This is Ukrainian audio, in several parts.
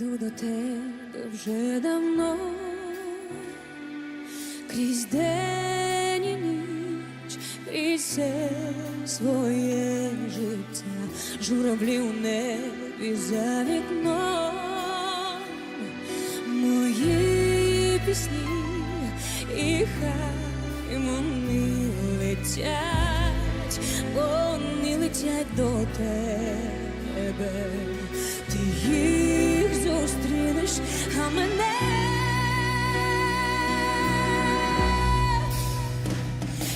йду до тебе вже давно, крізь день і ніч, крізь все своє життя, журавлі у небі за вікном, мої пісні, і хай вони летять, вони летять до тебе, ти їх мене.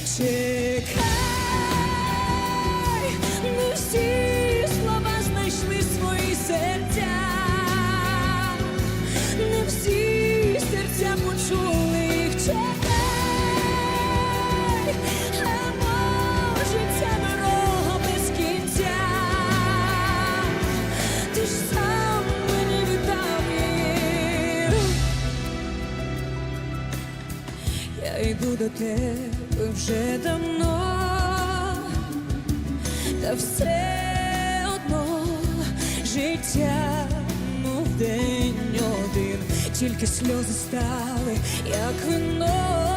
Чекай, Йду до тебе вже давно, та все одно життя, мов день один, тільки сльози стали, як вино.